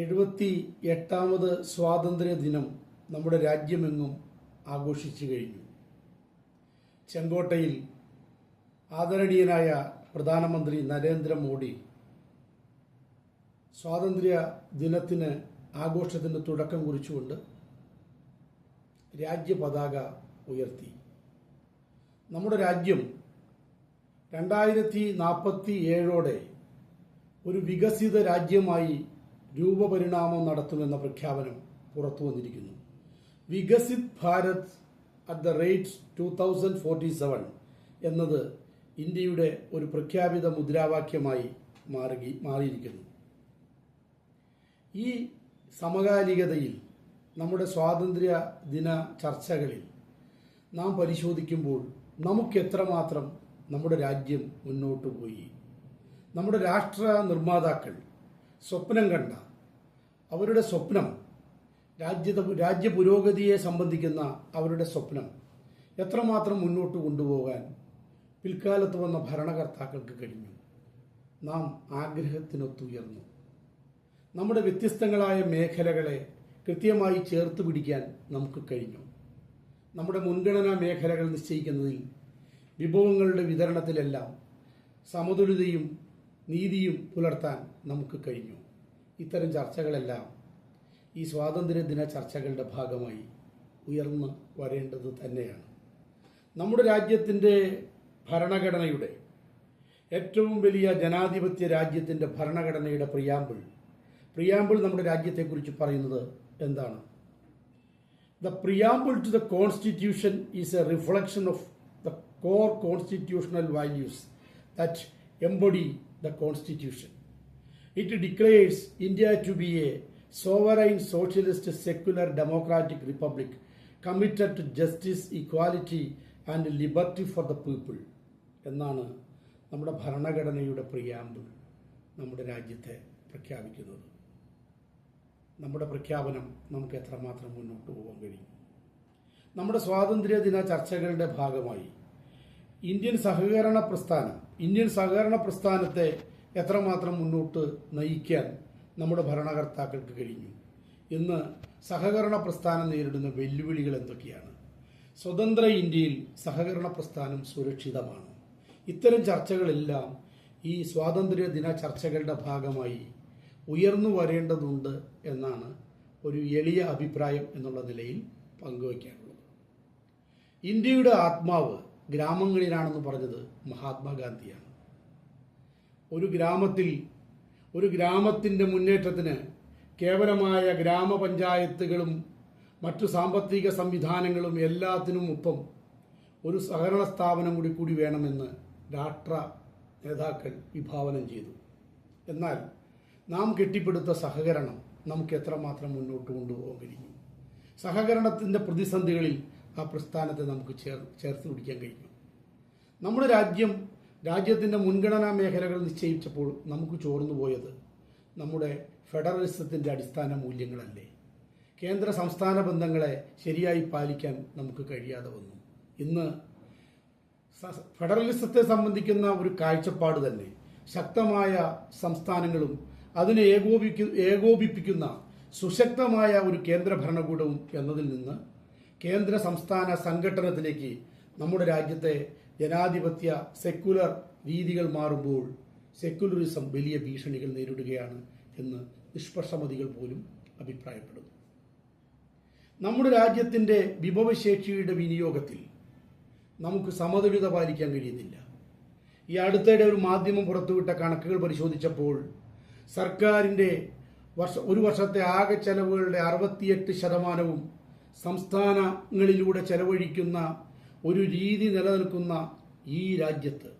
എഴുപത്തി എട്ടാമത് സ്വാതന്ത്ര്യ ദിനം നമ്മുടെ രാജ്യമെങ്ങും ആഘോഷിച്ചു കഴിഞ്ഞു. ചെങ്കോട്ടയിൽ ആദരണീയനായ പ്രധാനമന്ത്രി നരേന്ദ്രമോദി സ്വാതന്ത്ര്യ ദിനത്തിന് ആഘോഷത്തിന് തുടക്കം കുറിച്ചുകൊണ്ട് രാജ്യപതാക ഉയർത്തി. നമ്മുടെ രാജ്യം രണ്ടായിരത്തി നാൽപ്പത്തി ഏഴോടെ ഒരു വികസിത രാജ്യമായി രൂപപരിണാമം നടത്തുമെന്ന പ്രഖ്യാപനം പുറത്തു വന്നിരിക്കുന്നു. Viksit Bharat at the rate two thousand forty seven എന്നത് ഇന്ത്യയുടെ ഒരു പ്രഖ്യാപിത മുദ്രാവാക്യമായി മാറുകി മാറിയിരിക്കുന്നു. ഈ സമകാലികതയിൽ നമ്മുടെ സ്വാതന്ത്ര്യ ദിന ചർച്ചകളിൽ നാം പരിശോധിക്കുമ്പോൾ നമുക്ക് എത്രമാത്രം നമ്മുടെ രാജ്യം മുന്നോട്ട് പോയി. നമ്മുടെ രാഷ്ട്ര നിർമ്മാതാക്കൾ സ്വപ്നം കണ്ട അവരുടെ സ്വപ്നം രാജ്യ രാജ്യ പുരോഗതിയെ സംബന്ധിക്കുന്ന അവരുടെ സ്വപ്നം എത്രമാത്രം മുന്നോട്ട് കൊണ്ടുപോകാൻ പിൽക്കാലത്ത് വന്ന ഭരണകർത്താക്കൾക്ക് കഴിഞ്ഞു. നാം ആഗ്രഹത്തിനൊത്തുയർന്നു. നമ്മുടെ വ്യത്യസ്തങ്ങളായ മേഖലകളെ കൃത്യമായി ചേർത്ത് പിടിക്കാൻ നമുക്ക് കഴിഞ്ഞു. നമ്മുടെ മുൻഗണനാ മേഖലകൾ നിശ്ചയിക്കുന്നതിൽ വിഭവങ്ങളുടെ വിതരണത്തിലെല്ലാം സമതുലിതയും നീതിയും പുലർത്താൻ നമുക്ക് കഴിഞ്ഞു. ഇത്തരം ചർച്ചകളെല്ലാം ഈ സ്വാതന്ത്ര്യദിന ചർച്ചകളുടെ ഭാഗമായി ഉയർന്നു വരേണ്ടത് തന്നെയാണ്. നമ്മുടെ രാജ്യത്തിന്റെ ഭരണഘടനയുടെ ഏറ്റവും വലിയ ജനാധിപത്യ രാജ്യത്തിന്റെ ഭരണഘടനയുടെ പ്രിയാമ്പിൾ പ്രിയാമ്പിൾ നമ്മുടെ രാജ്യത്തെക്കുറിച്ച് പറയുന്നത് എന്താണ്? The preamble to the constitution is a reflection of the core constitutional values that embody the constitution it declares India to be a sovereign socialist secular democratic republic committed to justice equality and liberty for the people എന്നാണ് നമ്മുടെ ഭരണഘടനയുടെ preamble നമ്മുടെ രാജ്യത്തെ പ്രഖ്യാപിക്കുന്നത്. നമ്മുടെ പ്രഖ്യാപനം നമുക്ക് എത്രമാത്രം മുന്നോട്ട് പോകാൻ കഴിയും? നമ്മുടെ സ്വാതന്ത്ര്യ ദിന ചർച്ചകളുടെ ഭാഗമായി ഇന്ത്യൻ സഹകരണ പ്രസ്ഥാനം ഇന്ത്യൻ സഹകരണ പ്രസ്ഥാനത്തെ എത്രമാത്രം മുന്നോട്ട് നയിക്കാൻ നമ്മുടെ ഭരണകർത്താക്കൾക്ക് കഴിഞ്ഞു? ഇന്ന് സഹകരണ പ്രസ്ഥാനം നേരിടുന്ന വെല്ലുവിളികൾ എന്തൊക്കെയാണ്? സ്വതന്ത്ര ഇന്ത്യയിൽ സഹകരണ പ്രസ്ഥാനം സുരക്ഷിതമാണ്. ഇത്തരം ചർച്ചകളെല്ലാം ഈ സ്വാതന്ത്ര്യ ദിന ചർച്ചകളുടെ ഭാഗമായി ഉയർന്നു വരേണ്ടതുണ്ട് എന്നാണ് ഒരു എളിയ അഭിപ്രായം എന്നുള്ള നിലയിൽ പങ്കുവയ്ക്കാനുള്ളത്. ഇന്ത്യയുടെ ആത്മാവ് ഗ്രാമങ്ങളിലാണെന്ന് പറഞ്ഞത് മഹാത്മാഗാന്ധിയാണ്. ഒരു ഗ്രാമത്തിൽ ഒരു ഗ്രാമത്തിന്റെ മുന്നേറ്റത്തിന് കേവലമായ ഗ്രാമപഞ്ചായത്തുകളും മറ്റു സാമ്പത്തിക സംവിധാനങ്ങളും എല്ലാത്തിനും ഒപ്പം ഒരു സഹകരണ സ്ഥാപനം കൂടി കൂടി വേണമെന്ന് രാഷ്ട്ര നേതാക്കൾ വിഭാവനം ചെയ്തു. എന്നാൽ നാം കെട്ടിപ്പടുത്ത സഹകരണം നമുക്ക് എത്രമാത്രം മുന്നോട്ട് കൊണ്ടുപോകാൻ കഴിഞ്ഞു സഹകരണത്തിന്റെ പ്രതിസന്ധികളിൽ ആ പ്രസ്ഥാനത്തെ നമുക്ക് ചേർ ചേർത്ത് പിടിക്കാൻ കഴിഞ്ഞു നമ്മുടെ രാജ്യം രാജ്യത്തിന്റെ മുൻഗണനാ മേഖലകൾ നിശ്ചയിച്ചപ്പോൾ നമുക്ക് ചോർന്നു പോയത് നമ്മുടെ ഫെഡറലിസത്തിന്റെ അടിസ്ഥാന മൂല്യങ്ങളല്ലേ. കേന്ദ്ര സംസ്ഥാന ബന്ധങ്ങളെ ശരിയായി പാലിക്കാൻ നമുക്ക് കഴിയാതെ വന്നു. ഇന്ന് ഫെഡറലിസത്തെ സംബന്ധിക്കുന്ന ഒരു കാഴ്ചപ്പാട് തന്നെ ശക്തമായ സംസ്ഥാനങ്ങളും അതിനെ ഏകോപിക്കു ഏകോപിപ്പിക്കുന്ന സുശക്തമായ ഒരു കേന്ദ്ര ഭരണകൂടവും എന്നതിൽ നിന്ന് കേന്ദ്ര സംസ്ഥാന സംഘടനത്തിലേക്ക് നമ്മുടെ രാജ്യത്തെ ജനാധിപത്യ സെക്കുലർ രീതികൾ മാറുമ്പോൾ സെക്കുലറിസം വലിയ ഭീഷണികൾ നേരിടുകയാണ് എന്ന് നിഷ്പക്ഷമതികൾ പോലും അഭിപ്രായപ്പെടുന്നു. നമ്മുടെ രാജ്യത്തിന്റെ വിഭവശേഷിയുടെ വിനിയോഗത്തിൽ നമുക്ക് സമതുലിത പാലിക്കാൻ കഴിയുന്നില്ല. ഈ അടുത്തിടെ ഒരു മാധ്യമം പുറത്തുവിട്ട കണക്കുകൾ പരിശോധിച്ചപ്പോൾ സർക്കാരിന്റെ വർഷ ഒരു വർഷത്തെ ആകെ ചെലവുകളുടെ അറുപത്തിയെട്ട് ശതമാനവും സംസ്ഥാനങ്ങളിലൂടെ ചെലവഴിക്കുന്ന ഒരു രീതി നിലനിൽക്കുന്ന ഈ രാജ്യത്ത്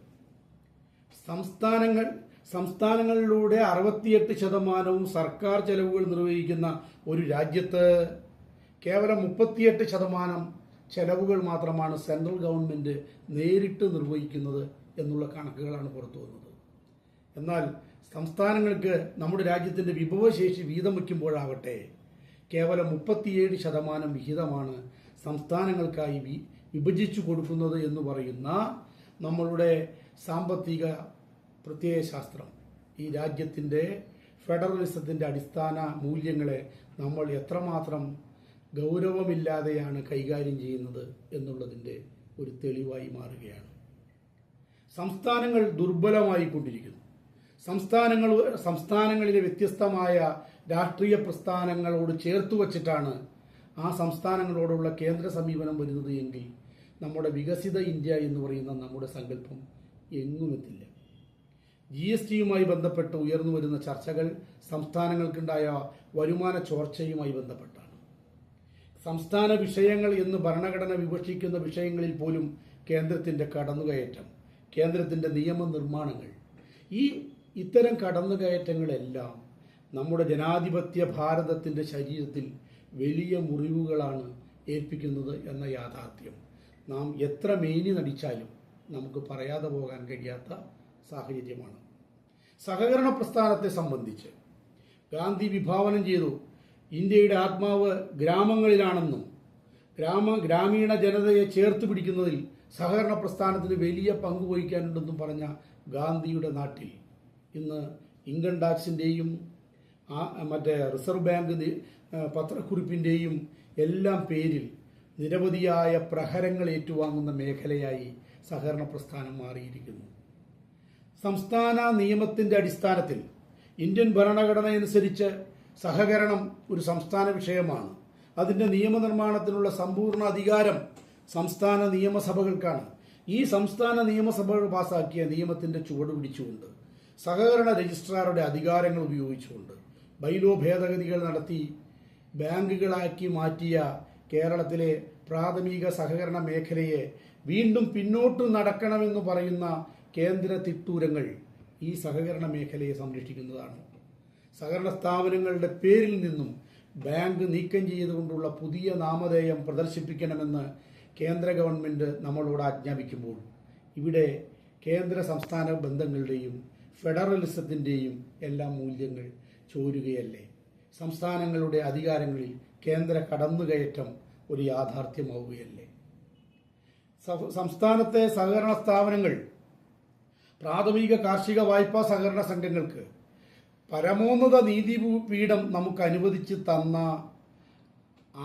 സംസ്ഥാനങ്ങൾ സംസ്ഥാനങ്ങളിലൂടെ അറുപത്തിയെട്ട് ശതമാനവും സർക്കാർ ചെലവുകൾ നിർവഹിക്കുന്ന ഒരു രാജ്യത്ത് കേവലം മുപ്പത്തിയെട്ട് ശതമാനം ചെലവുകൾ മാത്രമാണ് സെൻട്രൽ ഗവൺമെന്റ് നേരിട്ട് നിർവഹിക്കുന്നത് എന്നുള്ള കണക്കുകളാണ് പുറത്തു വന്നത്. എന്നാൽ സംസ്ഥാനങ്ങൾക്ക് നമ്മുടെ രാജ്യത്തിന്റെ വിഭവശേഷി വീതം വയ്ക്കുമ്പോഴാവട്ടെ കേവലം മുപ്പത്തിയേഴ് ശതമാനം വിഹിതമാണ് സംസ്ഥാനങ്ങൾക്കായി വിഭജിച്ചു കൊടുക്കുന്നത് എന്ന് പറയുന്ന നമ്മളുടെ സാമ്പത്തിക പ്രത്യയശാസ്ത്രം. ഈ രാജ്യത്തിന്റെ ഫെഡറലിസത്തിന്റെ അടിസ്ഥാന മൂല്യങ്ങളെ നമ്മൾ എത്രമാത്രം ഗൗരവമില്ലാതെയാണ് കൈകാര്യം ചെയ്യുന്നത് എന്നുള്ളതിന്റെ ഒരു തെളിവായി മാറുകയാണ്. സംസ്ഥാനങ്ങൾ ദുർബലമായി കൊണ്ടിരിക്കുന്നു സംസ്ഥാനങ്ങൾ സംസ്ഥാനങ്ങളിലെ വ്യത്യസ്തമായ രാഷ്ട്രീയ പ്രസ്ഥാനങ്ങളോട് ചേർത്ത് വച്ചിട്ടാണ് ആ സംസ്ഥാനങ്ങളോടുള്ള കേന്ദ്ര സമീപനം വരുന്നത് എങ്കിൽ നമ്മുടെ വികസിത ഇന്ത്യ എന്ന് പറയുന്ന നമ്മുടെ സങ്കല്പം എങ്ങുമെത്തില്ല ജി എസ് ടിയുമായി ബന്ധപ്പെട്ട് ഉയർന്നു വരുന്ന ചർച്ചകൾ സംസ്ഥാനങ്ങൾക്കുണ്ടായ വരുമാന ചോർച്ചയുമായി ബന്ധപ്പെട്ടാണ്. സംസ്ഥാന വിഷയങ്ങൾ എന്ന് ഭരണഘടന വിവക്ഷിക്കുന്ന വിഷയങ്ങളിൽ പോലും കേന്ദ്രത്തിന്റെ കടന്നുകയറ്റം കേന്ദ്രത്തിന്റെ നിയമനിർമ്മാണങ്ങൾ ഈ ഇത്തരം കടന്നുകയറ്റങ്ങളെല്ലാം നമ്മുടെ ജനാധിപത്യ ഭാരതത്തിന്റെ ശരീരത്തിൽ വലിയ മുറിവുകളാണ് ഏൽപ്പിക്കുന്നത് എന്ന യാഥാർത്ഥ്യം. നാം എത്ര മേനി നടിച്ചാലും നമുക്ക് പറയാതെ പോകാൻ കഴിയാത്ത സാഹചര്യമാണ്. സഹകരണ പ്രസ്ഥാനത്തെ സംബന്ധിച്ച് ഗാന്ധി വിഭാവനം ചെയ്തു. ഇന്ത്യയുടെ ആത്മാവ് ഗ്രാമങ്ങളിലാണെന്നും ഗ്രാമ ഗ്രാമീണ ജനതയെ ചേർത്ത് പിടിക്കുന്നതിൽ സഹകരണ പ്രസ്ഥാനത്തിന് വലിയ പങ്ക് വഹിക്കാനുണ്ടെന്നും പറഞ്ഞ ഗാന്ധിയുടെ നാട്ടിൽ ഇന്ന് ഇൻകം ടാക്സിന്റെയും മറ്റേ റിസർവ് ബാങ്ക് പത്രക്കുറിപ്പിന്റെയും എല്ലാം പേരിൽ നിരവധിയായ പ്രഹരങ്ങൾ ഏറ്റുവാങ്ങുന്ന മേഖലയായി സഹകരണ പ്രസ്ഥാനം മാറിയിരിക്കുന്നു. സംസ്ഥാന നിയമത്തിന്റെ അടിസ്ഥാനത്തിൽ ഇന്ത്യൻ ഭരണഘടന അനുസരിച്ച് സഹകരണം ഒരു സംസ്ഥാന വിഷയമാണ്. അതിന്റെ നിയമനിർമ്മാണത്തിനുള്ള സമ്പൂർണ അധികാരം സംസ്ഥാന നിയമസഭകൾക്കാണ്. ഈ സംസ്ഥാന നിയമസഭകൾ പാസാക്കിയ നിയമത്തിന്റെ ചുവട് പിടിച്ചുകൊണ്ട് സഹകരണ രജിസ്ട്രാറുടെ അധികാരങ്ങൾ ഉപയോഗിച്ചുകൊണ്ട് ബൈലോ ഭേദഗതികൾ നടത്തി ബാങ്കുകളാക്കി മാറ്റിയ കേരളത്തിലെ പ്രാഥമിക സഹകരണ മേഖലയെ വീണ്ടും പിന്നോട്ട് നടക്കണമെന്ന് പറയുന്ന കേന്ദ്ര തിട്ടൂരങ്ങൾ ഈ സഹകരണ മേഖലയെ സംരക്ഷിക്കുന്നതാണ്. സഹകരണ സ്ഥാപനങ്ങളുടെ പേരിൽ നിന്നും ബാങ്ക് നീക്കം ചെയ്തുകൊണ്ടുള്ള പുതിയ നാമധേയം പ്രദർശിപ്പിക്കണമെന്ന് കേന്ദ്ര ഗവൺമെന്റ് നമ്മളോട് ആജ്ഞാപിക്കുമ്പോൾ ഇവിടെ കേന്ദ്ര സംസ്ഥാന ബന്ധങ്ങളുടെയും ഫെഡറലിസത്തിന്റെയും എല്ലാ മൂല്യങ്ങൾ ചോരുകയല്ലേ? സംസ്ഥാനങ്ങളുടെ അധികാരങ്ങളിൽ കേന്ദ്ര കടന്നുകയറ്റം ഒരു യാഥാർത്ഥ്യമാവുകയല്ലേ? സംസ്ഥാനത്തെ സഹകരണ സ്ഥാപനങ്ങൾ പ്രാഥമിക കാർഷിക വായ്പാ സഹകരണ സംഘങ്ങൾക്ക് പരമോന്നത നീതിപീഠം നമുക്ക് അനുവദിച്ച് തന്ന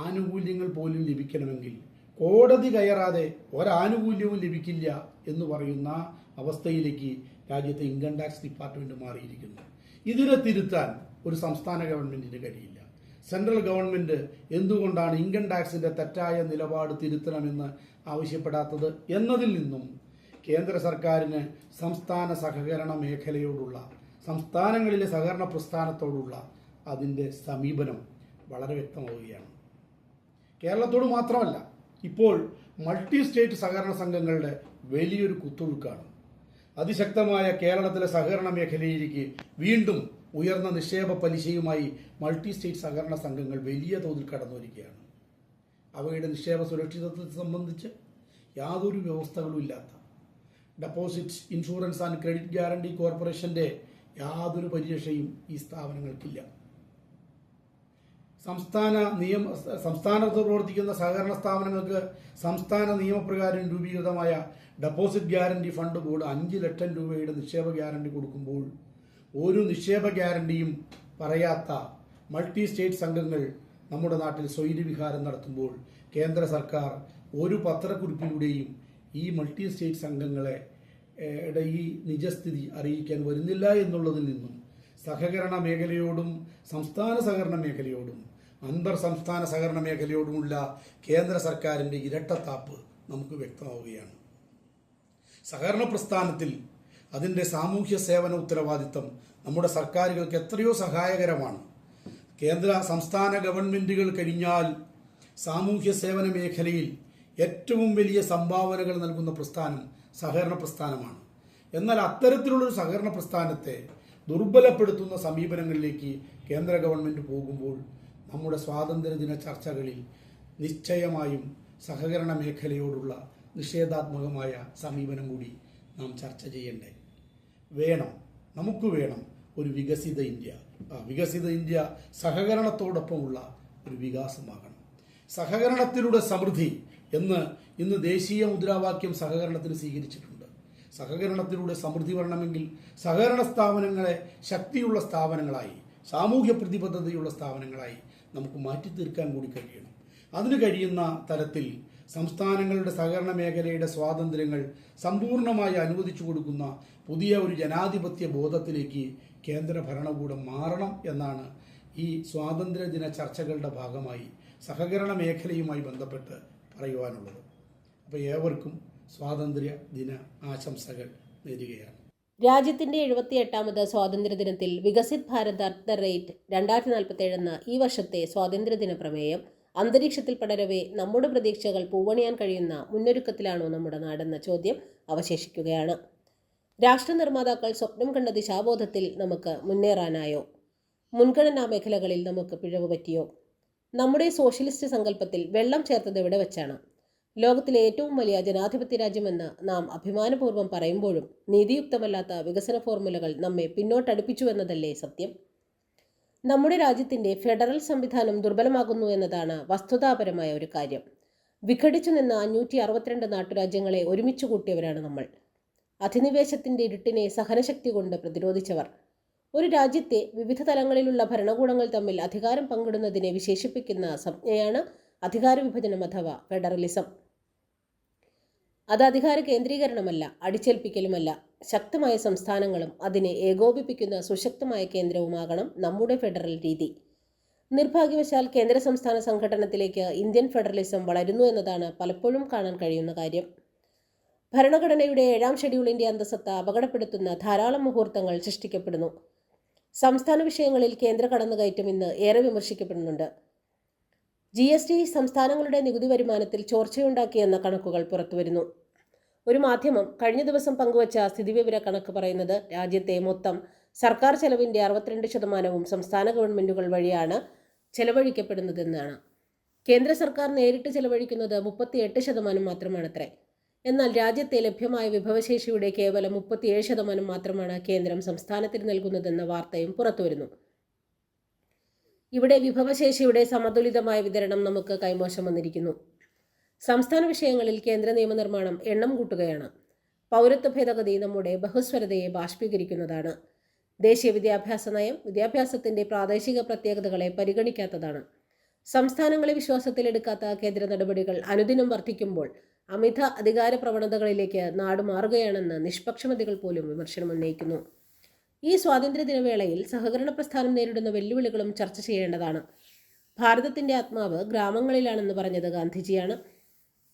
ആനുകൂല്യങ്ങൾ പോലും ലഭിക്കണമെങ്കിൽ കോടതി കയറാതെ ഒരാനുകൂല്യവും ലഭിക്കില്ല എന്ന് പറയുന്ന അവസ്ഥയിലേക്ക് രാജ്യത്തെ ഇൻകം ടാക്സ് ഡിപ്പാർട്ട്മെന്റ് മാറിയിരിക്കുന്നു. ഇതിനെ തിരുത്താൻ ഒരു സംസ്ഥാന ഗവൺമെന്റിന് കഴിയില്ല. സെൻട്രൽ ഗവൺമെന്റ് എന്തുകൊണ്ടാണ് ഇൻകം ടാക്സിന്റെ തെറ്റായ നിലപാട് തിരുത്തണമെന്ന് ആവശ്യപ്പെടാത്തത് എന്നതിൽ നിന്നും കേന്ദ്ര സർക്കാരിന് സംസ്ഥാന സഹകരണ മേഖലയോടുള്ള സംസ്ഥാനങ്ങളിലെ സഹകരണ പ്രസ്ഥാനത്തോടുള്ള അതിന്റെ സമീപനം വളരെ വ്യക്തമാവുകയാണ്. കേരളത്തോട് മാത്രമല്ല ഇപ്പോൾ മൾട്ടി സ്റ്റേറ്റ് സഹകരണ സംഘങ്ങളുടെ വലിയൊരു കുത്തൊഴുക്കാണ്. അതിശക്തമായ കേരളത്തിലെ സഹകരണ മേഖലയിലേക്ക് വീണ്ടും ഉയർന്ന നിക്ഷേപ പലിശയുമായി മൾട്ടി സ്റ്റേറ്റ് സഹകരണ സംഘങ്ങൾ വലിയ തോതിൽ കടന്നു വരികയാണ് അവയുടെ നിക്ഷേപ സുരക്ഷിതത്വത്തെ സംബന്ധിച്ച് യാതൊരു വ്യവസ്ഥകളും ഇല്ലാത്ത deposit insurance and credit guarantee കോർപ്പറേഷന്റെ യാതൊരു പരിരക്ഷയും ഈ സ്ഥാപനങ്ങൾക്കില്ല. സംസ്ഥാന നിയമ സംസ്ഥാനത്ത് പ്രവർത്തിക്കുന്ന സഹകരണ സ്ഥാപനങ്ങൾക്ക് സംസ്ഥാന നിയമപ്രകാരം രൂപീകൃതമായ ഡെപ്പോസിറ്റ് ഗ്യാരണ്ടി ഫണ്ട് ബോർഡ് അഞ്ച് ലക്ഷം രൂപയുടെ നിക്ഷേപ ഗ്യാരണ്ടി കൊടുക്കുമ്പോൾ ഒരു നിക്ഷേപ ഗ്യാരണ്ടിയും പറയാത്ത മൾട്ടി സ്റ്റേറ്റ് സംഘങ്ങൾ നമ്മുടെ നാട്ടിൽ സ്വൈര്യവിഹാരം നടത്തുമ്പോൾ കേന്ദ്ര സർക്കാർ ഒരു പത്രക്കുറിപ്പിലൂടെയും ഈ മൾട്ടി സ്റ്റേറ്റ് സംഘങ്ങളെ ഈ നിജസ്ഥിതി അറിയിക്കാൻ വരുന്നില്ല എന്നുള്ളതിൽ നിന്നും സഹകരണ മേഖലയോടും സംസ്ഥാന സഹകരണ മേഖലയോടും അന്തർ സംസ്ഥാന സഹകരണ മേഖലയോടുമുള്ള കേന്ദ്ര സർക്കാരിന്റെ ഇരട്ടത്താപ്പ് നമുക്ക് വ്യക്തമാവുകയാണ്. സഹകരണ പ്രസ്ഥാനത്തിൽ അതിന്റെ സാമൂഹ്യ സേവന ഉത്തരവാദിത്തം നമ്മുടെ സർക്കാരുകൾക്ക് എത്രയോ സഹായകരമാണ്. കേന്ദ്ര സംസ്ഥാന ഗവൺമെന്റുകൾ കഴിഞ്ഞാൽ സാമൂഹ്യ സേവന മേഖലയിൽ ഏറ്റവും വലിയ സംഭാവനകൾ നൽകുന്ന പ്രസ്ഥാനം സഹകരണ പ്രസ്ഥാനമാണ്. എന്നാൽ അത്തരത്തിലുള്ളൊരു സഹകരണ പ്രസ്ഥാനത്തെ ദുർബലപ്പെടുത്തുന്ന സമീപനങ്ങളിലേക്ക് കേന്ദ്ര ഗവൺമെന്റ് പോകുമ്പോൾ നമ്മുടെ സ്വാതന്ത്ര്യദിന ചർച്ചകളിൽ നിശ്ചയമായും സഹകരണ മേഖലയോടുള്ള നിഷേധാത്മകമായ സമീപനം കൂടി നാം ചർച്ച ചെയ്യണ്ടേ? വേണം. നമുക്ക് വേണം ഒരു വികസിത ഇന്ത്യ. ആ വികസിത ഇന്ത്യ സഹകരണത്തോടൊപ്പമുള്ള ഒരു വികാസമാകണം. സഹകരണത്തിലൂടെ സമൃദ്ധി എന്ന് ഇന്ന് ദേശീയ മുദ്രാവാക്യം സഹകരണത്തിന് സ്വീകരിച്ചിട്ടുണ്ട്. സഹകരണത്തിലൂടെ സമൃദ്ധി വരണമെങ്കിൽ സഹകരണ സ്ഥാപനങ്ങളെ ശക്തിയുള്ള സ്ഥാപനങ്ങളായി സാമൂഹ്യ പ്രതിബദ്ധതയുള്ള സ്ഥാപനങ്ങളായി നമുക്ക് മാറ്റി തീർക്കാൻ കൂടി കഴിയണം. അതിന് കഴിയുന്ന തരത്തിൽ സംസ്ഥാനങ്ങളുടെ സഹകരണ മേഖലയുടെ സ്വാതന്ത്ര്യങ്ങൾ സമ്പൂർണമായി അനുവദിച്ചു കൊടുക്കുന്ന പുതിയ ഒരു ജനാധിപത്യ ബോധത്തിലേക്ക് കേന്ദ്ര ഭരണകൂടം മാറണം എന്നാണ് ഈ സ്വാതന്ത്ര്യദിന ചർച്ചകളുടെ ഭാഗമായി സഹകരണ മേഖലയുമായി ബന്ധപ്പെട്ട് പറയുവാനുള്ളത്. അപ്പോൾ ഏവർക്കും സ്വാതന്ത്ര്യ ദിന ആശംസകൾ നേരുകയാണ്. രാജ്യത്തിന്റെ എഴുപത്തി എട്ടാമത് സ്വാതന്ത്ര്യ ദിനത്തിൽ Viksit Bharat at the rate രണ്ടായിരത്തി നാൽപ്പത്തി എന്ന ഈ വർഷത്തെ സ്വാതന്ത്ര്യ ദിന പ്രമേയം അന്തരീക്ഷത്തിൽ പടരവേ നമ്മുടെ പ്രതീക്ഷകൾ പൂവണിയാൻ കഴിയുന്ന മുന്നൊരുക്കത്തിലാണോ നമ്മുടെ നാടെന്ന ചോദ്യം അവശേഷിക്കുകയാണ്. രാഷ്ട്ര നിർമ്മാതാക്കൾ സ്വപ്നം കണ്ട ദിശാബോധത്തിൽ നമുക്ക് മുന്നേറാനായോ? മുൻഗണനാ മേഖലകളിൽ നമുക്ക് പിഴവ് പറ്റിയോ? നമ്മുടെ സോഷ്യലിസ്റ്റ് സങ്കല്പത്തിൽ വെള്ളം ചേർത്തത് എവിടെ വെച്ചാണ്? ലോകത്തിലെ ഏറ്റവും വലിയ ജനാധിപത്യ രാജ്യമെന്ന് നാം അഭിമാനപൂർവം പറയുമ്പോഴും നീതിയുക്തമല്ലാത്ത വികസന ഫോർമുലകൾ നമ്മെ പിന്നോട്ടടുപ്പിച്ചു എന്നതല്ലേ സത്യം? നമ്മുടെ രാജ്യത്തിന്റെ ഫെഡറൽ സംവിധാനം ദുർബലമാകുന്നു എന്നതാണ് വസ്തുതാപരമായ ഒരു കാര്യം. വിഘടിച്ചു നിന്ന അഞ്ഞൂറ്റി അറുപത്തിരണ്ട് നാട്ടുരാജ്യങ്ങളെ ഒരുമിച്ച് കൂട്ടിയവരാണ് നമ്മൾ. അധിനിവേശത്തിന്റെ ഇരുട്ടിനെ സഹനശക്തി കൊണ്ട് പ്രതിരോധിച്ചവർ. ഒരു രാജ്യത്തെ വിവിധ തലങ്ങളിലുള്ള ഭരണകൂടങ്ങൾ തമ്മിൽ അധികാരം പങ്കിടുന്നതിനെ വിശേഷിപ്പിക്കുന്ന സംജ്ഞയാണ് അധികാര വിഭജനം അഥവാ ഫെഡറലിസം. അത് അധികാര കേന്ദ്രീകരണമല്ല അടിച്ചേൽപ്പിക്കലുമല്ല. ശക്തമായ സംസ്ഥാനങ്ങളും അതിനെ ഏകോപിപ്പിക്കുന്ന സുശക്തമായ കേന്ദ്രവുമാകണം നമ്മുടെ ഫെഡറൽ രീതി. നിർഭാഗ്യവശാൽ കേന്ദ്ര സംസ്ഥാന സംഘടനത്തിലേക്ക് ഇന്ത്യൻ ഫെഡറലിസം വളരുന്നു എന്നതാണ് പലപ്പോഴും കാണാൻ കഴിയുന്ന കാര്യം. ഭരണഘടനയുടെ ഏഴാം ഷെഡ്യൂളിന്റെ അന്തസത്ത അപകടപ്പെടുത്തുന്ന ധാരാളം മുഹൂർത്തങ്ങൾ സൃഷ്ടിക്കപ്പെടുന്നു. സംസ്ഥാന വിഷയങ്ങളിൽ കേന്ദ്ര കടന്നുകയറ്റം ഇന്ന് ഏറെ വിമർശിക്കപ്പെടുന്നുണ്ട്. ജി എസ് ടി സംസ്ഥാനങ്ങളുടെ നികുതി വരുമാനത്തിൽ ചോർച്ചയുണ്ടാക്കിയെന്ന കണക്കുകൾ പുറത്തുവരുന്നു. ഒരു മാധ്യമം കഴിഞ്ഞ ദിവസം പങ്കുവച്ച സ്ഥിതിവിവര കണക്ക് പറയുന്നത് രാജ്യത്തെ മൊത്തം സർക്കാർ ചെലവിന്റെ അറുപത്തിരണ്ട് ശതമാനവും സംസ്ഥാന ഗവൺമെന്റുകൾ വഴിയാണ് ചെലവഴിക്കപ്പെടുന്നതെന്നാണ്. കേന്ദ്ര സർക്കാർ നേരിട്ട് ചെലവഴിക്കുന്നത് മുപ്പത്തിയെട്ട് ശതമാനം മാത്രമാണത്രേ. എന്നാൽ രാജ്യത്തെ ലഭ്യമായ വിഭവശേഷിയുടെ കേവലം മുപ്പത്തിയേഴ് ശതമാനം മാത്രമാണ് കേന്ദ്രം സംസ്ഥാനത്തിന് നൽകുന്നതെന്ന വാർത്തയും പുറത്തുവരുന്നു. ഇവിടെ വിഭവശേഷിയുടെ സമതുലിതമായ വിതരണം നമുക്ക് കൈമോശം വന്നിരിക്കുന്നു. സംസ്ഥാന വിഷയങ്ങളിൽ കേന്ദ്ര നിയമനിർമ്മാണം എണ്ണം കൂട്ടുകയാണ്. പൗരത്വ ഭേദഗതി നമ്മുടെ ബഹുസ്വരതയെ ബാഷ്പീകരിക്കുന്നതാണ്. ദേശീയ വിദ്യാഭ്യാസ നയം വിദ്യാഭ്യാസത്തിന്റെ പ്രാദേശിക പ്രത്യേകതകളെ പരിഗണിക്കാത്തതാണ്. സംസ്ഥാനങ്ങളെ വിശ്വാസത്തിലെടുക്കാത്ത കേന്ദ്ര നടപടികൾ അനുദിനം വർദ്ധിക്കുമ്പോൾ അമിത അധികാര പ്രവണതകളിലേക്ക് നാട് മാറുകയാണെന്ന് നിഷ്പക്ഷമതികൾ പോലും വിമർശനം ഉന്നയിക്കുന്നു ഈ സ്വാതന്ത്ര്യ വേളയിൽ സഹകരണ പ്രസ്ഥാനം നേരിടുന്ന വെല്ലുവിളികളും ചർച്ച ചെയ്യേണ്ടതാണ്. ഭാരതത്തിന്റെ ആത്മാവ് ഗ്രാമങ്ങളിലാണെന്ന് പറഞ്ഞത് ഗാന്ധിജിയാണ്.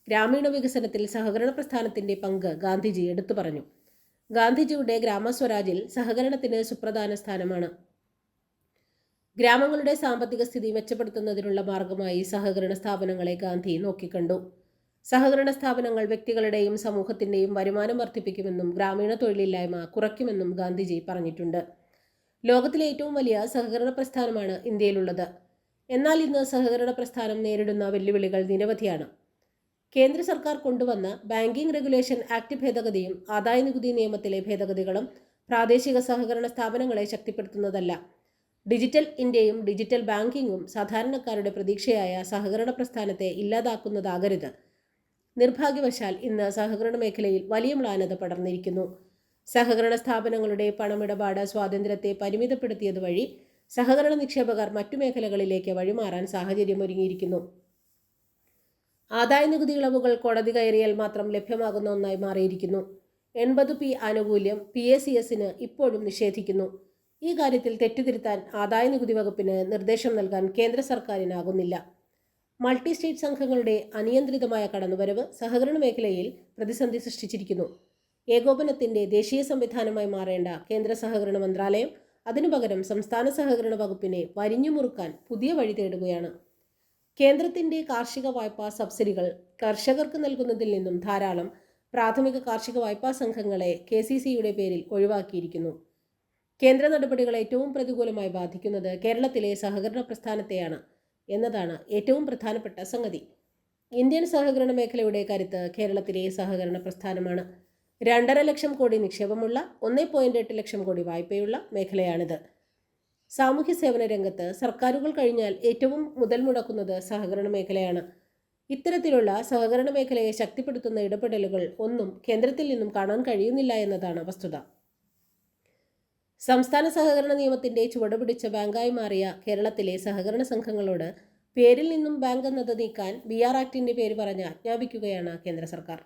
ഗ്രാമീണ വികസനത്തിൽ സഹകരണ പ്രസ്ഥാനത്തിന്റെ പങ്ക് ഗാന്ധിജി എടുത്തു പറഞ്ഞു. ഗാന്ധിജിയുടെ ഗ്രാമസ്വരാജിൽ സഹകരണത്തിന് സുപ്രധാന സ്ഥാനമാണ്. ഗ്രാമങ്ങളുടെ സാമ്പത്തിക സ്ഥിതി മെച്ചപ്പെടുത്തുന്നതിനുള്ള മാർഗമായി സഹകരണ സ്ഥാപനങ്ങളെ ഗാന്ധി നോക്കിക്കണ്ടു. സഹകരണ സ്ഥാപനങ്ങൾ വ്യക്തികളുടെയും സമൂഹത്തിന്റെയും വരുമാനം വർദ്ധിപ്പിക്കുമെന്നും ഗ്രാമീണ തൊഴിലില്ലായ്മ കുറയ്ക്കുമെന്നും ഗാന്ധിജി പറഞ്ഞിട്ടുണ്ട്. ലോകത്തിലെ ഏറ്റവും വലിയ സഹകരണ പ്രസ്ഥാനമാണ് ഇന്ത്യയിലുള്ളത്. എന്നാൽ ഇന്ന് സഹകരണ പ്രസ്ഥാനം നേരിടുന്ന വെല്ലുവിളികൾ നിരവധിയാണ്. കേന്ദ്ര സർക്കാർ കൊണ്ടുവന്ന ബാങ്കിംഗ് റെഗുലേഷൻ ആക്ട് ഭേദഗതിയും ആദായ നികുതി നിയമത്തിലെ ഭേദഗതികളും പ്രാദേശിക സഹകരണ സ്ഥാപനങ്ങളെ ശക്തിപ്പെടുത്തുന്നതല്ല. ഡിജിറ്റൽ ഇന്ത്യയും ഡിജിറ്റൽ ബാങ്കിങ്ങും സാധാരണക്കാരുടെ പ്രതീക്ഷയായ സഹകരണ പ്രസ്ഥാനത്തെ ഇല്ലാതാക്കുന്നതാകരുത്. നിർഭാഗ്യവശാൽ ഇന്ന് സഹകരണ മേഖലയിൽ വലിയ മ്ലാനത പടർന്നിരിക്കുന്നു. സഹകരണ സ്ഥാപനങ്ങളുടെ പണമിടപാട് സ്വാതന്ത്ര്യത്തെ പരിമിതപ്പെടുത്തിയത് വഴി സഹകരണ നിക്ഷേപകർ മറ്റു മേഖലകളിലേക്ക് വഴിമാറാൻ സാഹചര്യം ഒരുങ്ങിയിരിക്കുന്നു ആദായ നികുതി ഇളവുകൾ കോടതി കയറിയാൽ മാത്രം ലഭ്യമാകുന്ന ഒന്നായി മാറിയിരിക്കുന്നു. എൺപത് പി ആനുകൂല്യം പി എ സി എസിന് ഇപ്പോഴും നിഷേധിക്കുന്നു. ഈ കാര്യത്തിൽ തെറ്റുതിരുത്താൻ ആദായ നികുതി വകുപ്പിന് നിർദ്ദേശം നൽകാൻ കേന്ദ്ര സർക്കാരിനാകുന്നില്ല. മൾട്ടി സ്റ്റേറ്റ് സംഘങ്ങളുടെ അനിയന്ത്രിതമായ കടന്നുവരവ് സഹകരണ മേഖലയിൽ പ്രതിസന്ധി സൃഷ്ടിച്ചിരിക്കുന്നു. ഏകോപനത്തിന്റെ ദേശീയ സംവിധാനമായി മാറേണ്ട കേന്ദ്ര സഹകരണ മന്ത്രാലയം അതിനു പകരം സംസ്ഥാന സഹകരണ വകുപ്പിനെ വരിഞ്ഞു മുറുക്കാൻ പുതിയ വഴി തേടുകയാണ്. കേന്ദ്രത്തിന്റെ കാർഷിക വായ്പാ സബ്സിഡികൾ കർഷകർക്ക് നൽകുന്നതിൽ നിന്നും ധാരാളം പ്രാഥമിക കാർഷിക വായ്പാ സംഘങ്ങളെ കെ സി സിയുടെ പേരിൽ ഒഴിവാക്കിയിരിക്കുന്നു. കേന്ദ്ര നടപടികൾ ഏറ്റവും പ്രതികൂലമായി ബാധിക്കുന്നത് കേരളത്തിലെ സഹകരണ പ്രസ്ഥാനത്തെയാണ്. എന്നതാണ് ഏറ്റവും പ്രധാനപ്പെട്ട സംഗതി. ഇന്ത്യൻ സഹകരണ മേഖലയുടെ കരുത്ത് കേരളത്തിലെ സഹകരണ പ്രസ്ഥാനമാണ്. രണ്ടര ലക്ഷം കോടി നിക്ഷേപമുള്ള ഒന്നേ പോയിന്റ് എട്ട് ലക്ഷം കോടി വായ്പയുള്ള മേഖലയാണിത്. സാമൂഹ്യ സേവന രംഗത്ത് സർക്കാരുകൾ കഴിഞ്ഞാൽ ഏറ്റവും മുതൽ മുടക്കുന്നത് സഹകരണ മേഖലയാണ്. ഇത്തരത്തിലുള്ള സഹകരണ മേഖലയെ ശക്തിപ്പെടുത്തുന്ന ഇടപെടലുകൾ ഒന്നും കേന്ദ്രത്തിൽ നിന്നും കാണാൻ കഴിയുന്നില്ല എന്നതാണ് വസ്തുത. സംസ്ഥാന സഹകരണ നിയമത്തിന്റെ ചുവടുപിടിച്ച ബാങ്കായി മാറിയ കേരളത്തിലെ സഹകരണ സംഘങ്ങളോട് പേരിൽ നിന്നും ബാങ്ക് എന്നത് നീക്കാൻ ബി ആർ ആക്ടിന്റെ പേര് പറഞ്ഞ് ആജ്ഞാപിക്കുകയാണ് കേന്ദ്ര സർക്കാർ.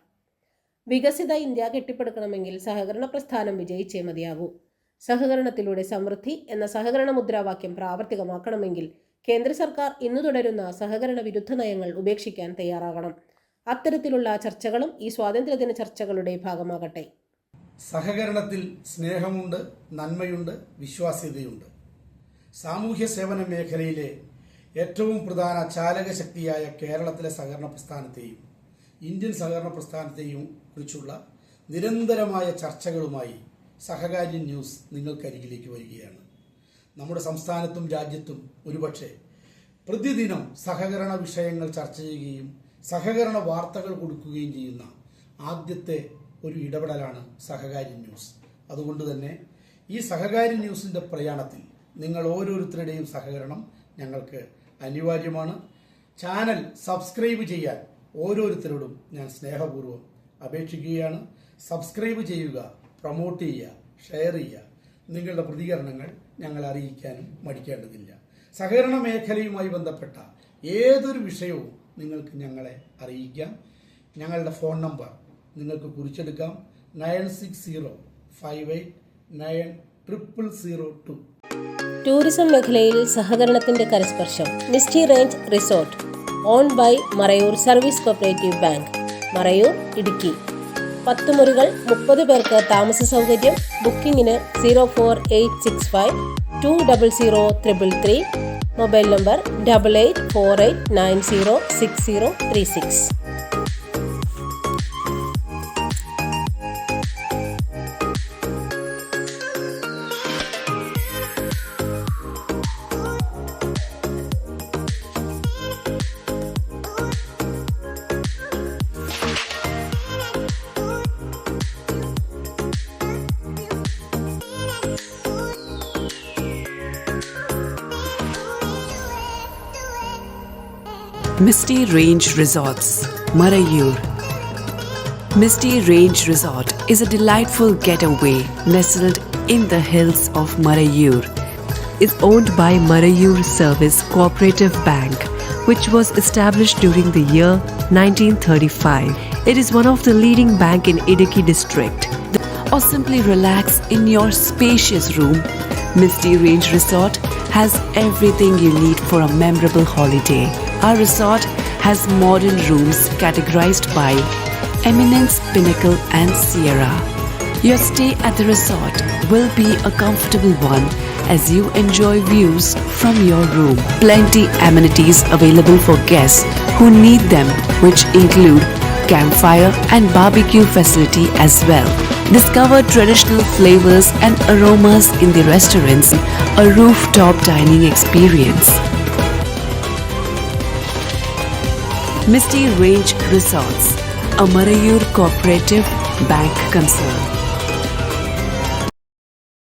വികസിത ഇന്ത്യ കെട്ടിപ്പടുക്കണമെങ്കിൽ സഹകരണ പ്രസ്ഥാനം വിജയിച്ചേ മതിയാകൂ. സഹകരണത്തിലൂടെ സമൃദ്ധി എന്ന സഹകരണ മുദ്രാവാക്യം പ്രാവർത്തികമാക്കണമെങ്കിൽ കേന്ദ്ര സർക്കാർ ഇന്നു തുടരുന്ന സഹകരണ വിരുദ്ധ നയങ്ങൾ ഉപേക്ഷിക്കാൻ തയ്യാറാകണം. അത്തരത്തിലുള്ള ചർച്ചകളും ഈ സ്വാതന്ത്ര്യദിന ചർച്ചകളുടെ ഭാഗമാകട്ടെ. സഹകരണത്തിൽ സ്നേഹമുണ്ട് നന്മയുണ്ട് വിശ്വാസ്യതയുണ്ട്. സാമൂഹ്യ സേവന മേഖലയിലെ ഏറ്റവും പ്രധാന ചാലകശക്തിയായ കേരളത്തിലെ സഹകരണ പ്രസ്ഥാനത്തെയും ഇന്ത്യൻ സഹകരണ പ്രസ്ഥാനത്തെയും കുറിച്ചുള്ള നിരന്തരമായ ചർച്ചകളുമായി സഹകാര്യ ന്യൂസ് നിങ്ങൾക്കരികിലേക്ക് വരികയാണ്. നമ്മുടെ സംസ്ഥാനത്തും രാജ്യത്തും ഒരുപക്ഷെ പ്രതിദിനം സഹകരണ വിഷയങ്ങൾ ചർച്ച ചെയ്യുകയും സഹകരണ വാർത്തകൾ കൊടുക്കുകയും ചെയ്യുന്ന ആദ്യത്തെ ഒരു ഇടപെടലാണ് സഹകാരി ന്യൂസ്. അതുകൊണ്ട് തന്നെ ഈ സഹകാരി ന്യൂസിന്റെ പ്രയാണത്തിൽ നിങ്ങൾ ഓരോരുത്തരുടെയും സഹകരണം ഞങ്ങൾക്ക് അനിവാര്യമാണ്. ചാനൽ സബ്സ്ക്രൈബ് ചെയ്യാൻ ഓരോരുത്തരോടും ഞാൻ സ്നേഹപൂർവം അപേക്ഷിക്കുകയാണ്. സബ്സ്ക്രൈബ് ചെയ്യുക പ്രൊമോട്ട് ചെയ്യുക ഷെയർ ചെയ്യുക. നിങ്ങളുടെ പ്രതികരണങ്ങൾ ഞങ്ങൾ അറിയിക്കാനും മടിക്കേണ്ടതില്ല. സഹകരണ മേഖലയുമായി ബന്ധപ്പെട്ട ഏതൊരു വിഷയവും നിങ്ങൾക്ക് ഞങ്ങളെ അറിയിക്കാം. ഞങ്ങളുടെ ഫോൺ നമ്പർ നിങ്ങൾക്ക് കുറിച്ചെടുക്കാം. Nine six zero five eight nine triple zero two. Tourism മേഖലയിൽ സഹകരണത്തിന്റെ കരസ്പർശം. Misty range resort. Own by Marayur service cooperative bank. Marayur Idukki. പത്ത് മുറികൾ മുപ്പത് പേർക്ക് താമസ സൗകര്യം. ബുക്കിംഗിന് zero four eight six five two double zero triple three. Mobile number double eight four eight nine zero six zero three six. Misty Range Resorts, Marayur. Misty Range Resort is a delightful getaway nestled in the hills of Marayur. It's owned by Marayur Service Cooperative Bank, which was established during the year 1935. It is one of the leading bank in Idiki district. Or simply relax in your spacious room. Misty Range Resort has everything you need for a memorable holiday. Our resort has modern rooms categorized by Eminence, Pinnacle, and Sierra. Your stay at the resort will be a comfortable one as you enjoy views from your room. Plenty amenities available for guests who need them, which include campfire and barbecue facility as well. Discover traditional flavors and aromas in the restaurants, a rooftop dining experience. Misty Range Resorts, a Marayur Cooperative Bank concern.